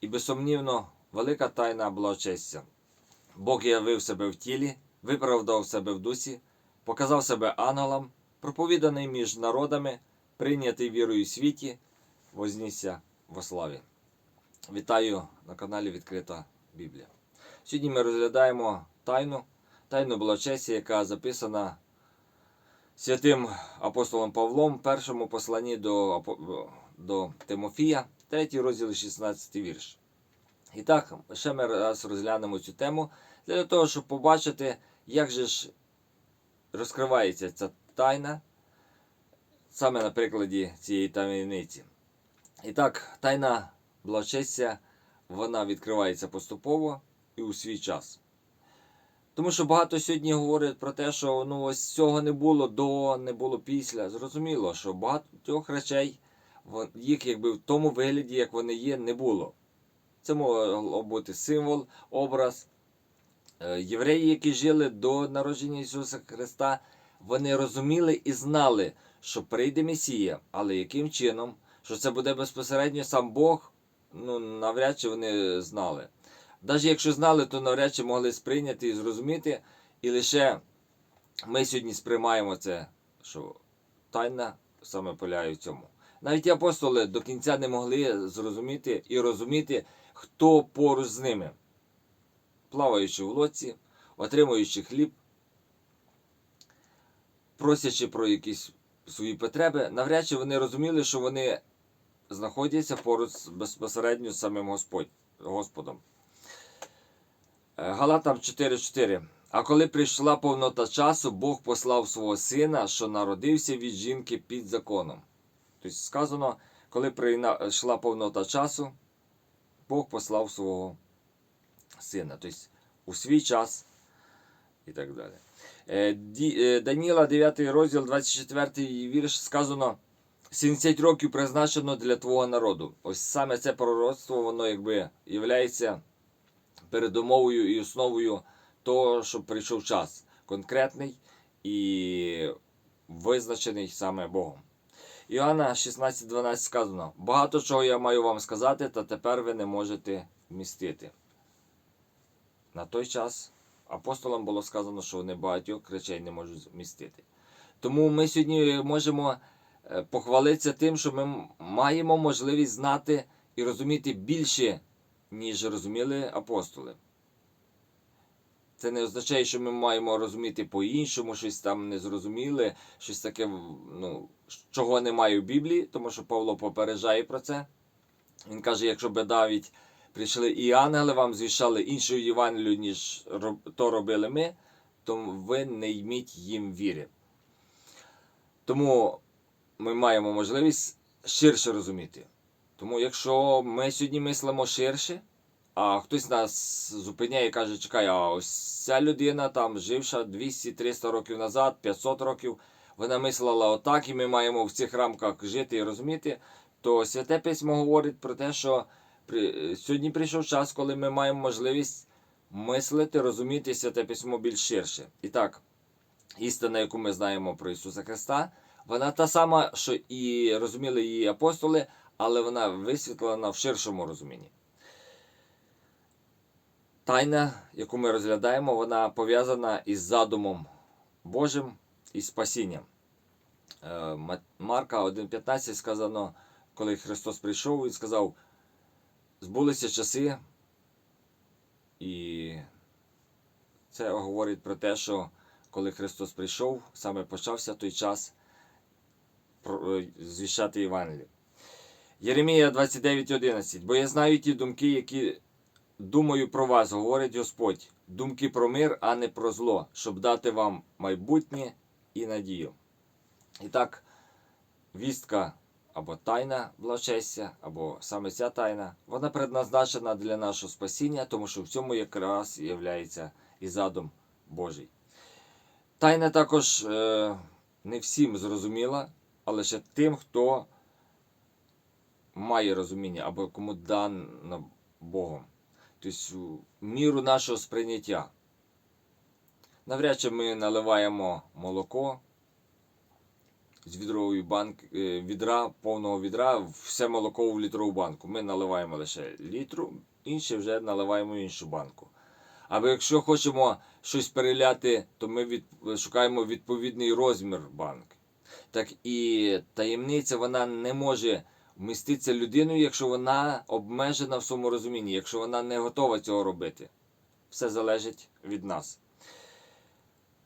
і безсумнівно велика тайна благочестя. Бог явив себе в тілі, виправдав себе в дусі, показав себе ангелам, проповіданий між народами, прийнятий вірою в світі, вознісся во славі. Вітаю на каналі Відкрита Біблія. Сьогодні ми розглядаємо тайну, тайну благочестя, яка записана святим апостолом Павлом першому посланні до, до Тимофія, 3 розділ 16 вірш. І так, ще ми раз розглянемо цю тему для того, щоб побачити, як же ж розкривається ця тайна саме на прикладі цієї таємниці. І так, тайна благочестя, вона відкривається поступово і у свій час. Тому що багато сьогодні говорять про те, що ну ось цього не було до, не було після. Зрозуміло, що багатьох речей їх якби в тому вигляді, як вони є, не було. Це могло бути символ, образ. Е, Євреї, які жили до народження Ісуса Христа, вони розуміли і знали, що прийде Месія, але яким чином, що це буде безпосередньо сам Бог, ну навряд чи вони знали. Навіть якщо знали, то навряд чи могли сприйняти і зрозуміти. І лише ми сьогодні сприймаємо це, що тайна саме полягає в цьому. Навіть апостоли до кінця не могли зрозуміти і розуміти, хто поруч з ними, плаваючи в лодці, отримуючи хліб, просячи про якісь свої потреби, навряд чи вони розуміли, що вони знаходяться поруч безпосередньо з самим Господь, Господом. Е, Галатам 4.4. А коли прийшла повнота часу, Бог послав свого сина, що народився від жінки під законом. Сказано, коли прийшла повнота часу, Бог послав свого сина. Тобто у свій час і так далі. Е, е, Даніла, 9 розділ, 24 вірш, сказано. 70 років призначено для твого народу. Ось саме це пророцтво, воно якби є передумовою і основою того, щоб прийшов час конкретний і визначений саме Богом. Іоанна 16.12 сказано: Багато чого я маю вам сказати, та тепер ви не можете вмістити. На той час апостолам було сказано, що вони багатьох речей не можуть вмістити. Тому ми сьогодні можемо е, похвалитися тим, що ми маємо можливість знати і розуміти більше, ніж розуміли апостоли. Це не означає, що ми маємо розуміти по-іншому, щось там не зрозуміли, щось таке, ну, чого немає в Біблії, тому що Павло попереджає про це. Він каже, якщо би навіть прийшли і ангели вам звішали іншу Євангелію, ніж то робили ми, то ви не йміть їм віри. Тому ми маємо можливість ширше розуміти. Тому якщо ми сьогодні мислимо ширше, а хтось нас зупиняє і каже, чекай, а ось ця людина там живша 200-300 років назад, 500 років, вона мислила отак, і ми маємо в цих рамках жити і розуміти, то Святе Письмо говорить про те, що при... сьогодні прийшов час, коли ми маємо можливість мислити, розуміти Святе Письмо більш ширше. І так, істина, яку ми знаємо про Ісуса Христа, вона та сама, що і розуміли її апостоли, але вона висвітлена в ширшому розумінні. Тайна, яку ми розглядаємо, вона пов'язана із задумом Божим і спасінням. Е, Марка 1.15 сказано, коли Христос прийшов, Він сказав, збулися часи, і це говорить про те, що коли Христос прийшов, саме почався той час е, звіщати Євангеліє. Єремія 29.11. Бо я знаю ті думки, які думаю про вас, говорить Господь. Думки про мир, а не про зло, щоб дати вам майбутнє і надію. І так, вістка або тайна благочестя, або саме ця тайна, вона предназначена для нашого спасіння, тому що в цьому якраз є і задум Божий. Тайна також е, не всім зрозуміла, але ще тим, хто має розуміння або кому дано Богом. В міру нашого сприйняття. Навряд чи ми наливаємо молоко з відрової банк, е, відра, повного відра, все молоко в літрову банку. Ми наливаємо лише літру, інше вже наливаємо іншу банку. Або якщо хочемо щось переляти, то ми від, шукаємо відповідний розмір банки. Так і таємниця вона не може вміститися людиною, якщо вона обмежена в своєму розумінні, якщо вона не готова цього робити. Все залежить від нас.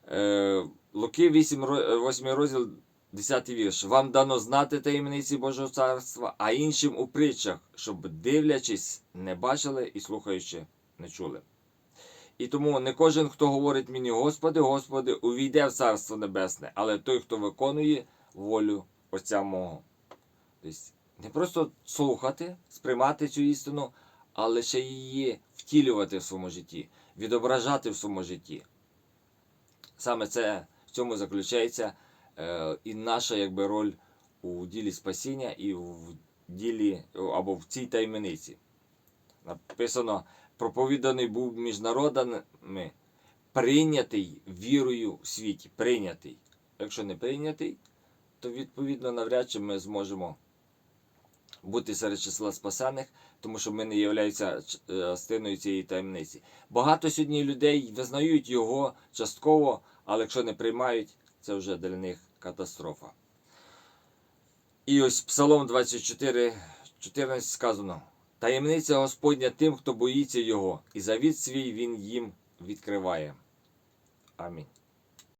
Е, Луки 8, 8 розділ, 10 вірш. Вам дано знати таємниці Божого царства, а іншим у притчах, щоб дивлячись, не бачили і слухаючи, не чули. І тому не кожен, хто говорить мені, Господи, Господи, увійде в Царство Небесне, але той, хто виконує волю Отця мого. Тобто не просто слухати, сприймати цю істину, а лише її втілювати в своєму житті, відображати в своєму житті. Саме це в цьому заключається е, і наша якби, роль у ділі спасіння і в ділі або в цій таємниці. Написано, проповіданий був між народами, прийнятий вірою в світі. Прийнятий. Якщо не прийнятий, то відповідно навряд чи ми зможемо бути серед числа спасених, тому що ми не являємося ч- е, частиною цієї таємниці. Багато сьогодні людей визнають його частково, але якщо не приймають, це вже для них катастрофа. І ось Псалом 24, 14 сказано: Таємниця Господня тим, хто боїться Його, і завіт свій Він їм відкриває. Амінь.